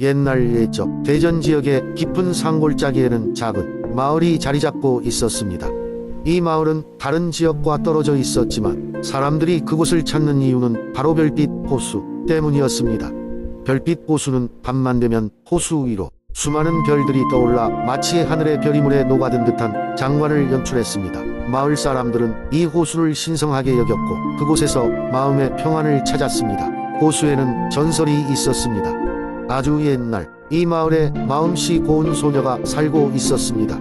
옛날 옛적 대전 지역의 깊은 산골짜기에는 작은 마을이 자리 잡고 있었습니다. 이 마을은 다른 지역과 떨어져 있었지만 사람들이 그곳을 찾는 이유는 바로 별빛 호수 때문이었습니다. 별빛 호수는 밤만 되면 호수 위로 수많은 별들이 떠올라 마치 하늘의 별이물에 녹아든 듯한 장관을 연출했습니다. 마을 사람들은 이 호수를 신성하게 여겼고 그곳에서 마음의 평안을 찾았습니다. 호수에는 전설이 있었습니다. 아주 옛날 이 마을에 마음씨 고운 소녀가 살고 있었습니다.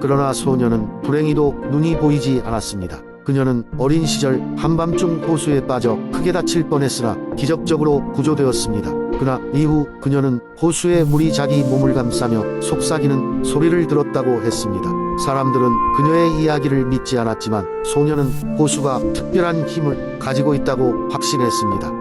그러나 소녀는 불행히도 눈이 보이지 않았습니다. 그녀는 어린 시절 한밤중 호수에 빠져 크게 다칠 뻔했으나 기적적으로 구조되었습니다. 그러나 이후 그녀는 호수의 물이 자기 몸을 감싸며 속삭이는 소리를 들었다고 했습니다. 사람들은 그녀의 이야기를 믿지 않았지만 소녀는 호수가 특별한 힘을 가지고 있다고 확신했습니다.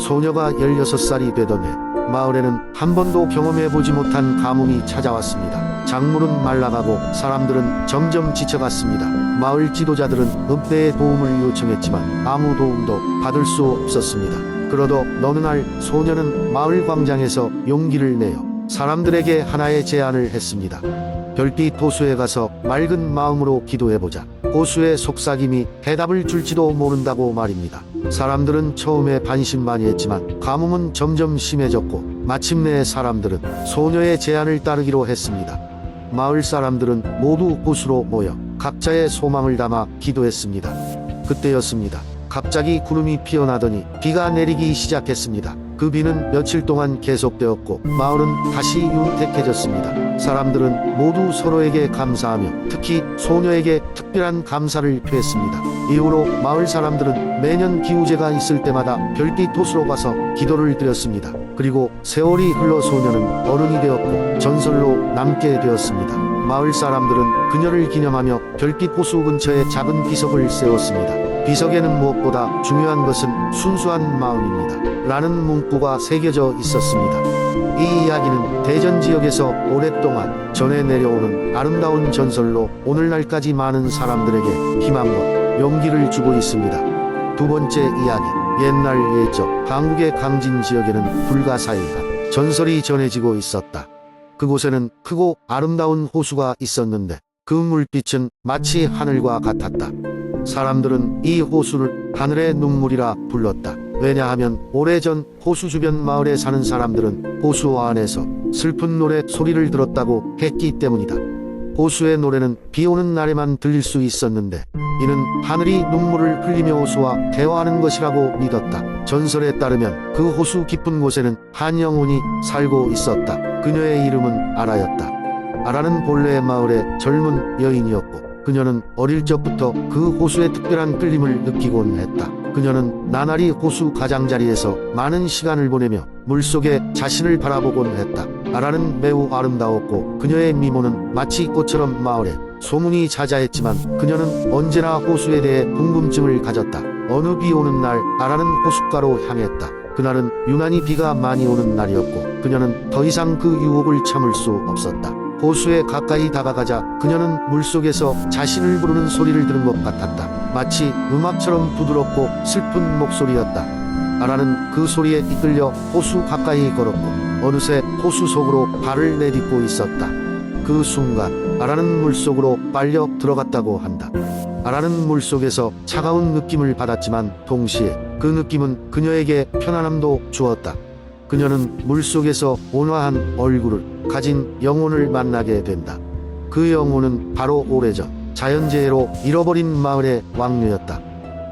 소녀가 16살이 되던 해 마을에는 한 번도 경험해보지 못한 가뭄이 찾아왔습니다. 작물은 말라가고 사람들은 점점 지쳐갔습니다. 마을 지도자들은 읍대의 도움을 요청했지만 아무 도움도 받을 수 없었습니다. 그러도 어느 날 소녀는 마을 광장에서 용기를 내어 사람들에게 하나의 제안을 했습니다. 별빛 호수에 가서 맑은 마음으로 기도해보자. 호수의 속삭임이 해답을 줄지도 모른다고 말입니다. 사람들은 처음에 반신반의했지만 가뭄은 점점 심해졌고 마침내 사람들은 소녀의 제안을 따르기로 했습니다. 마을 사람들은 모두 호수로 모여 각자의 소망을 담아 기도했습니다. 그때였습니다. 갑자기 구름이 피어나더니 비가 내리기 시작했습니다. 그 비는 며칠 동안 계속되었고 마을은 다시 윤택해졌습니다. 사람들은 모두 서로에게 감사하며 특히 소녀에게 특별한 감사를 표했습니다. 이후로 마을 사람들은 매년 기우제가 있을 때마다 별빛 호수로 가서 기도를 드렸습니다. 그리고 세월이 흘러 소녀는 어른이 되었고 전설로 남게 되었습니다. 마을 사람들은 그녀를 기념하며 별빛 호수 근처에 작은 비석을 세웠습니다. 비석에는 무엇보다 중요한 것은 순수한 마음입니다. 라는 문구가 새겨져 있었습니다. 이 이야기는 대전 지역에서 오랫동안 전해 내려오는 아름다운 전설로 오늘날까지 많은 사람들에게 희망과 용기를 주고 있습니다. 두 번째 이야기. 옛날 옛적 한국의 강진 지역에는 불가사의한 전설이 전해지고 있었다. 그곳에는 크고 아름다운 호수가 있었는데 그 물빛은 마치 하늘과 같았다. 사람들은 이 호수를 하늘의 눈물이라 불렀다. 왜냐하면 오래전 호수 주변 마을에 사는 사람들은 호수 안에서 슬픈 노래 소리를 들었다고 했기 때문이다. 호수의 노래는 비 오는 날에만 들릴 수 있었는데 이는 하늘이 눈물을 흘리며 호수와 대화하는 것이라고 믿었다. 전설에 따르면 그 호수 깊은 곳에는 한 영혼이 살고 있었다. 그녀의 이름은 아라였다. 아라는 본래의 마을의 젊은 여인이었고 그녀는 어릴 적부터 그 호수의 특별한 끌림을 느끼곤 했다. 그녀는 나날이 호수 가장자리에서 많은 시간을 보내며 물속에 자신을 바라보곤 했다. 아라는 매우 아름다웠고 그녀의 미모는 마치 꽃처럼 마을에 소문이 자자했지만 그녀는 언제나 호수에 대해 궁금증을 가졌다. 어느 비 오는 날 아라는 호숫가로 향했다. 그날은 유난히 비가 많이 오는 날이었고 그녀는 더 이상 그 유혹을 참을 수 없었다. 호수에 가까이 다가가자 그녀는 물속에서 자신을 부르는 소리를 들은 것 같았다. 마치 음악처럼 부드럽고 슬픈 목소리였다. 아라는 그 소리에 이끌려 호수 가까이 걸었고 어느새 호수 속으로 발을 내딛고 있었다. 그 순간 아라는 물속으로 빨려 들어갔다고 한다. 아라는 물속에서 차가운 느낌을 받았지만 동시에 그 느낌은 그녀에게 편안함도 주었다. 그녀는 물속에서 온화한 얼굴을 가진 영혼을 만나게 된다. 그 영혼은 바로 오래전 자연재해로 잃어버린 마을의 왕녀였다.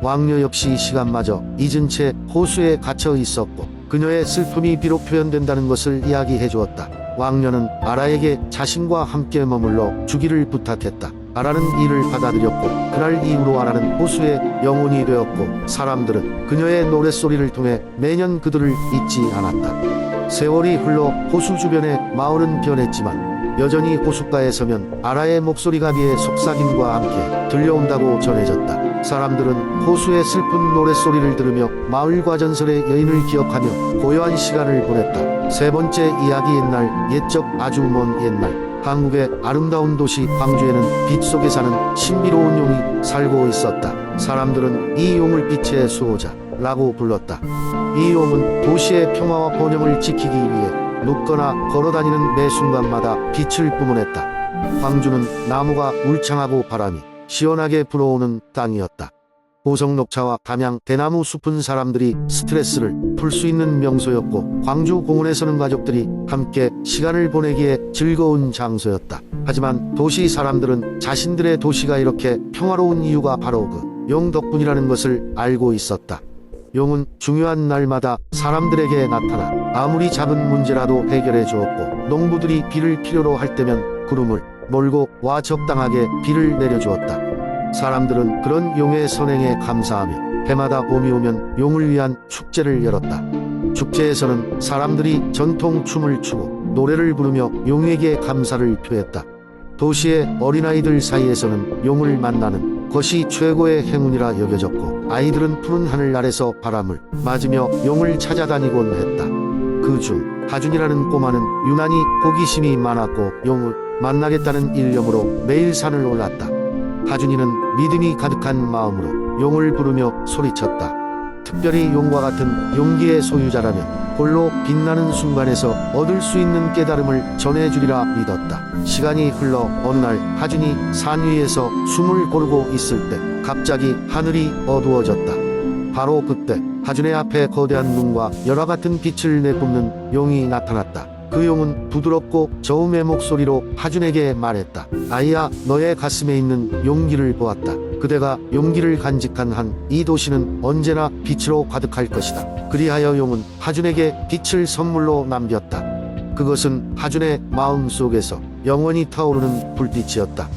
왕녀 역시 시간마저 잊은 채 호수에 갇혀 있었고 그녀의 슬픔이 비록 표현된다는 것을 이야기해 주었다. 왕녀는 아라에게 자신과 함께 머물러 주기를 부탁했다. 아라는 이를 받아들였고 그날 이후로 아라는 호수의 영혼이 되었고 사람들은 그녀의 노랫소리를 통해 매년 그들을 잊지 않았다. 세월이 흘러 호수 주변의 마을은 변했지만 여전히 호숫가에 서면 아라의 목소리가 비의 속삭임과 함께 들려온다고 전해졌다. 사람들은 호수의 슬픈 노랫소리를 들으며 마을과 전설의 여인을 기억하며 고요한 시간을 보냈다. 세 번째 이야기 옛날 옛적 아주 먼 옛날 한국의 아름다운 도시 광주에는 빛 속에 사는 신비로운 용이 살고 있었다. 사람들은 이 용을 빛의 수호자라고 불렀다. 이 용은 도시의 평화와 번영을 지키기 위해 눕거나 걸어다니는 매 순간마다 빛을 뿜어냈다. 광주는 나무가 울창하고 바람이 시원하게 불어오는 땅이었다. 보성 녹차와 담양 대나무 숲은 사람들이 스트레스를 풀 수 있는 명소였고 광주 공원에서는 가족들이 함께 시간을 보내기에 즐거운 장소였다. 하지만 도시 사람들은 자신들의 도시가 이렇게 평화로운 이유가 바로 그 용 덕분이라는 것을 알고 있었다. 용은 중요한 날마다 사람들에게 나타나 아무리 작은 문제라도 해결해 주었고 농부들이 비를 필요로 할 때면 구름을 몰고 와 적당하게 비를 내려주었다. 사람들은 그런 용의 선행에 감사하며 해마다 봄이 오면 용을 위한 축제를 열었다. 축제에서는 사람들이 전통 춤을 추고 노래를 부르며 용에게 감사를 표했다. 도시의 어린아이들 사이에서는 용을 만나는 것이 최고의 행운이라 여겨졌고 아이들은 푸른 하늘 아래서 바람을 맞으며 용을 찾아다니곤 했다. 그 중 하준이라는 꼬마는 유난히 호기심이 많았고 용을 만나겠다는 일념으로 매일 산을 올랐다. 하준이는 믿음이 가득한 마음으로 용을 부르며 소리쳤다. 특별히 용과 같은 용기의 소유자라면 홀로 빛나는 순간에서 얻을 수 있는 깨달음을 전해주리라 믿었다. 시간이 흘러 어느 날 하준이 산 위에서 숨을 고르고 있을 때 갑자기 하늘이 어두워졌다. 바로 그때 하준의 앞에 거대한 눈과 열화 같은 빛을 내뿜는 용이 나타났다. 그 용은 부드럽고 저음의 목소리로 하준에게 말했다. 아이야, 너의 가슴에 있는 용기를 보았다. 그대가 용기를 간직한 한 이 도시는 언제나 빛으로 가득할 것이다. 그리하여 용은 하준에게 빛을 선물로 남겼다. 그것은 하준의 마음 속에서 영원히 타오르는 불빛이었다.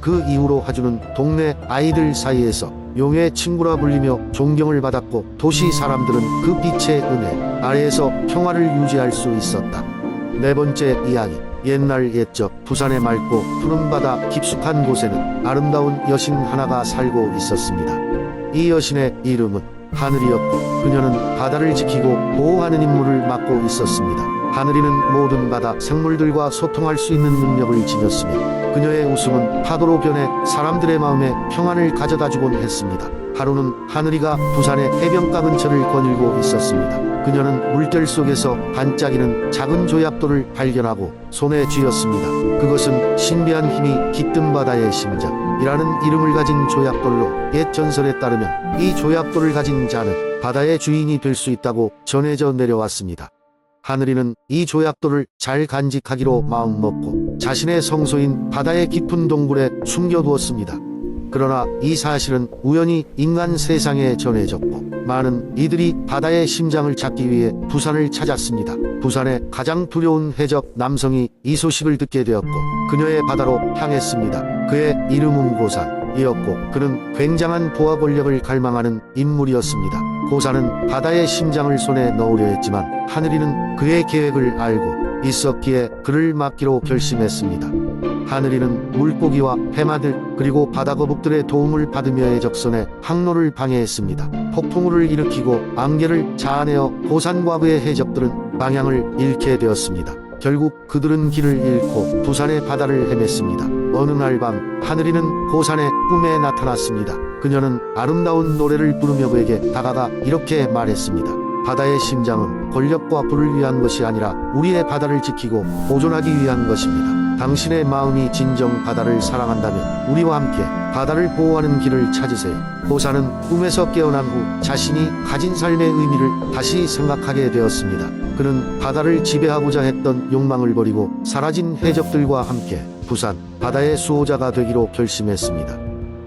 그 이후로 하준은 동네 아이들 사이에서 용의 친구라 불리며 존경을 받았고 도시 사람들은 그 빛의 은혜 아래에서 평화를 유지할 수 있었다. 네 번째 이야기. 옛날 옛적 부산의 맑고 푸른 바다 깊숙한 곳에는 아름다운 여신 하나가 살고 있었습니다. 이 여신의 이름은 하늘이었고 그녀는 바다를 지키고 보호하는 임무를 맡고 있었습니다. 하늘이는 모든 바다 생물들과 소통할 수 있는 능력을 지녔으며 그녀의 웃음은 파도로 변해 사람들의 마음에 평안을 가져다 주곤 했습니다. 하루는 하늘이가 부산의 해변가 근처를 거닐고 있었습니다. 그녀는 물결 속에서 반짝이는 작은 조약돌을 발견하고 손에 쥐었습니다. 그것은 신비한 힘이 깃든 바다의 심장이라는 이름을 가진 조약돌로 옛 전설에 따르면 이 조약돌을 가진 자는 바다의 주인이 될 수 있다고 전해져 내려왔습니다. 하늘이는 이 조약돌을 잘 간직하기로 마음먹고 자신의 성소인 바다의 깊은 동굴에 숨겨두었습니다. 그러나 이 사실은 우연히 인간 세상에 전해졌고 많은 이들이 바다의 심장을 찾기 위해 부산을 찾았습니다. 부산의 가장 두려운 해적 남성이 이 소식을 듣게 되었고 그녀의 바다로 향했습니다. 그의 이름은 고산이었고 그는 굉장한 보아 권력을 갈망하는 인물이었습니다. 고산은 바다의 심장을 손에 넣으려 했지만 하늘이는 그의 계획을 알고 있었기에 그를 막기로 결심했습니다. 하늘이는 물고기와 해마들 그리고 바다거북들의 도움을 받으며의 적선에 항로를 방해했습니다. 폭풍우를 일으키고 안개를 자아내어 고산과 그의 해적들은 방향을 잃게 되었습니다. 결국 그들은 길을 잃고 부산의 바다를 헤맸습니다. 어느 날 밤 하늘이는 고산의 꿈에 나타났습니다. 그녀는 아름다운 노래를 부르며 그에게 다가가 이렇게 말했습니다. 바다의 심장은 권력과 부를 위한 것이 아니라 우리의 바다를 지키고 보존하기 위한 것입니다. 당신의 마음이 진정 바다를 사랑한다면 우리와 함께 바다를 보호하는 길을 찾으세요. 고사는 꿈에서 깨어난 후 자신이 가진 삶의 의미를 다시 생각하게 되었습니다. 그는 바다를 지배하고자 했던 욕망을 버리고 사라진 해적들과 함께 부산 바다의 수호자가 되기로 결심했습니다.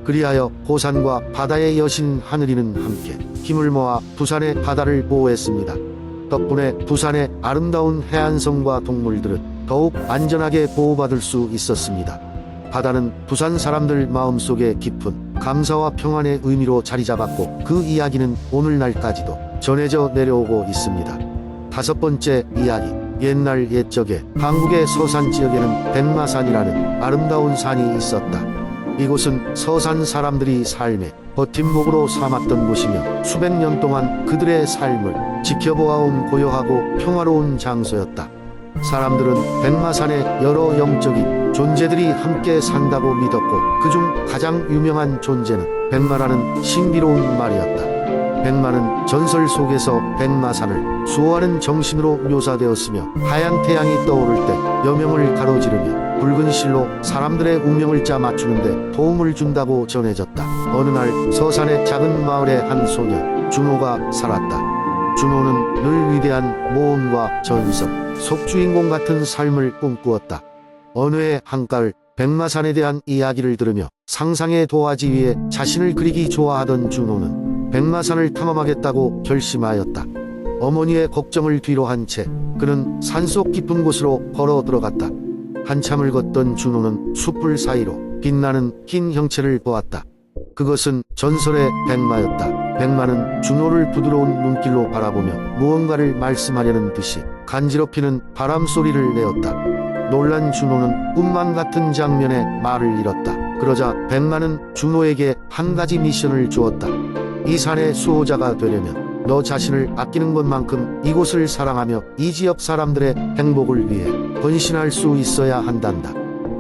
그리하여 고산과 바다의 여신 하늘이는 함께 힘을 모아 부산의 바다를 보호했습니다. 덕분에 부산의 아름다운 해안성과 동물들은 더욱 안전하게 보호받을 수 있었습니다. 바다는 부산 사람들 마음속에 깊은 감사와 평안의 의미로 자리 잡았고 그 이야기는 오늘날까지도 전해져 내려오고 있습니다. 다섯 번째 이야기. 옛날 옛적에 한국의 서산 지역에는 백마산이라는 아름다운 산이 있었다. 이곳은 서산 사람들이 삶의 버팀목으로 삼았던 곳이며 수백 년 동안 그들의 삶을 지켜보아온 고요하고 평화로운 장소였다. 사람들은 백마산에 여러 영적인 존재들이 함께 산다고 믿었고 그중 가장 유명한 존재는 백마라는 신비로운 말이었다. 백마는 전설 속에서 백마산을 수호하는 정신으로 묘사되었으며 하얀 태양이 떠오를 때 여명을 가로지르며 붉은 실로 사람들의 운명을 짜 맞추는데 도움을 준다고 전해졌다. 어느 날 서산의 작은 마을에 한 소녀 준호가 살았다. 준호는 늘 위대한 모험과 전설, 속주인공 같은 삶을 꿈꾸었다. 어느 해 한가을 백마산에 대한 이야기를 들으며 상상의 도화지 위에 자신을 그리기 좋아하던 준호는 백마산을 탐험하겠다고 결심하였다. 어머니의 걱정을 뒤로 한 채 그는 산속 깊은 곳으로 걸어 들어갔다. 한참을 걷던 준호는 숯불 사이로 빛나는 흰 형체를 보았다. 그것은 전설의 백마였다. 백마는 준호를 부드러운 눈길로 바라보며 무언가를 말씀하려는 듯이 간지럽히는 바람 소리를 내었다. 놀란 준호는 꿈만 같은 장면에 말을 잃었다. 그러자 백마는 준호에게 한 가지 미션을 주었다. 이 산의 수호자가 되려면 너 자신을 아끼는 것만큼 이곳을 사랑하며 이 지역 사람들의 행복을 위해 헌신할 수 있어야 한단다.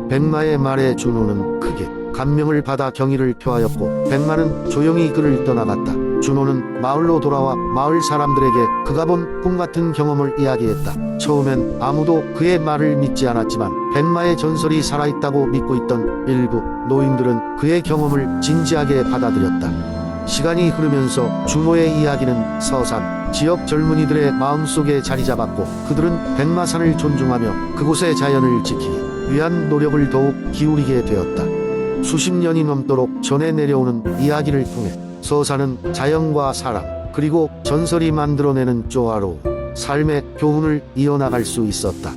백마의 말에 준호는 크게 감명을 받아 경의를 표하였고 백마는 조용히 그를 떠나갔다. 준호는 마을로 돌아와 마을 사람들에게 그가 본 꿈 같은 경험을 이야기했다. 처음엔 아무도 그의 말을 믿지 않았지만 백마의 전설이 살아있다고 믿고 있던 일부 노인들은 그의 경험을 진지하게 받아들였다. 시간이 흐르면서 준호의 이야기는 서산 지역 젊은이들의 마음속에 자리 잡았고 그들은 백마산을 존중하며 그곳의 자연을 지키기 위한 노력을 더욱 기울이게 되었다. 수십 년이 넘도록 전해 내려오는 이야기를 통해 서산은 자연과 사람 그리고 전설이 만들어내는 조화로운 삶의 교훈을 이어나갈 수 있었다.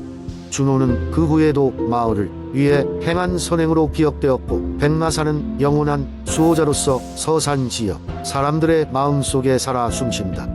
준호는 그 후에도 마을을 위해 행한 선행으로 기억되었고 백마산은 영원한 수호자로서 서산 지역 사람들의 마음속에 살아 숨쉰다.